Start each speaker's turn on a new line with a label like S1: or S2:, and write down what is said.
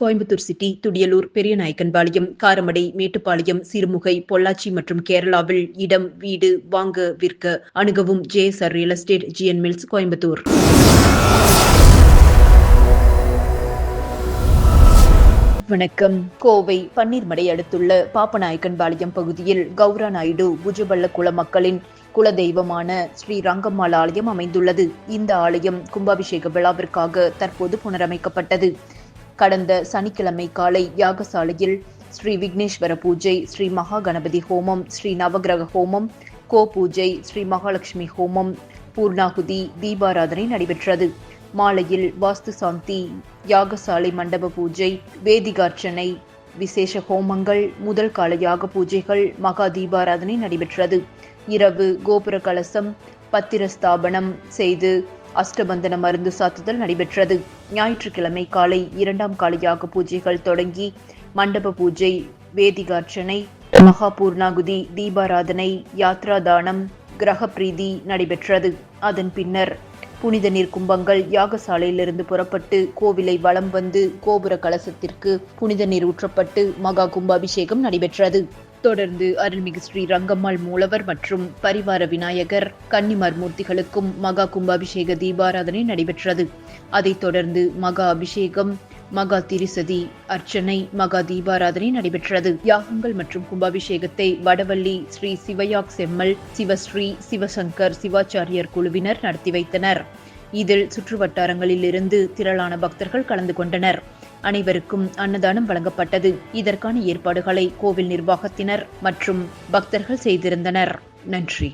S1: Coimbatore city Thudiyalur Periyanaickenpalayam Karamadai Mettupalayam Sirumugai Pollachi மற்றும் கேரளாவில் இடம் வீடு வாங்க விற்க அணுகவும் JSR real estate GN mills Coimbatore. வணக்கம். கோவை பன்னீர்மடை அடுத்துள்ள பாப்பநாயக்கன்பாளையம் பகுதியில் கௌரா நாயுடு புஜபல்ல குல மக்களின் குலதெய்வமான ஸ்ரீ ரங்கம்மாள் ஆலயம் அமைந்துள்ளது. இந்த ஆலயம் கும்பாபிஷேக விழாவிற்காக தற்போது புனரமைக்கப்பட்டது. கடந்த சனிக்கிழமை காலை யாகசாலையில் ஸ்ரீ விக்னேஸ்வர பூஜை ஸ்ரீ மகா கணபதி ஹோமம் ஸ்ரீ நவகிரக ஹோமம் கோ பூஜை ஸ்ரீ மகாலட்சுமி ஹோமம் பூர்ணாகுதி தீபாராதனை நடைபெற்றது. மாலையில் வாஸ்து சாந்தி யாகசாலை மண்டப பூஜை வேதிகார்ச்சனை விசேஷ ஹோமங்கள் முதல் கால யாக பூஜைகள் மகா தீபாராதனை நடைபெற்றது. இரவு கோபுர கலசம் பத்திர ஸ்தாபனம் செய்து அஷ்டபந்தன மருந்து சாத்துதல் நடைபெற்றது. ஞாயிற்றுக்கிழமை காலை இரண்டாம் கால யாக பூஜைகள் தொடங்கி மண்டப பூஜை வேதிகார்ச்சனை மகாபூர்ணாகுதி தீபாராதனை யாத்ரா தானம் கிரக பிரீதி நடைபெற்றது. அதன் பின்னர் புனித நீர் கும்பங்கள் யாகசாலையிலிருந்து புறப்பட்டு கோவிலை வலம் வந்து கோபுர கலசத்திற்கு புனித நீர் ஊற்றப்பட்டு மகா கும்பாபிஷேகம் நடைபெற்றது. தொடர்ந்து அருள்மிகு ஸ்ரீ ரங்கம்மாள் மூலவர் மற்றும் பரிவார விநாயகர் கன்னிமார் மூர்த்திகளுக்கும் மகா கும்பாபிஷேக தீபாராதனை நடைபெற்றது. அதைத் தொடர்ந்து மகா அபிஷேகம் மகா திரிசதி அர்ச்சனை மகா தீபாராதனை நடைபெற்றது. யாகங்கள் மற்றும் கும்பாபிஷேகத்தை வடவள்ளி ஸ்ரீ சிவயாக் செம்மல் சிவஸ்ரீ சிவசங்கர் சிவாச்சாரியர் குழுவினர் நடத்தி வைத்தனர். இதில் சுற்று வட்டாரங்களில் இருந்து திரளான பக்தர்கள் கலந்து கொண்டனர். அனைவருக்கும் அன்னதானம் வழங்கப்பட்டது. இதற்கான ஏற்பாடுகளை கோவில் நிர்வாகத்தினர் மற்றும் பக்தர்கள் செய்திருந்தனர். நன்றி.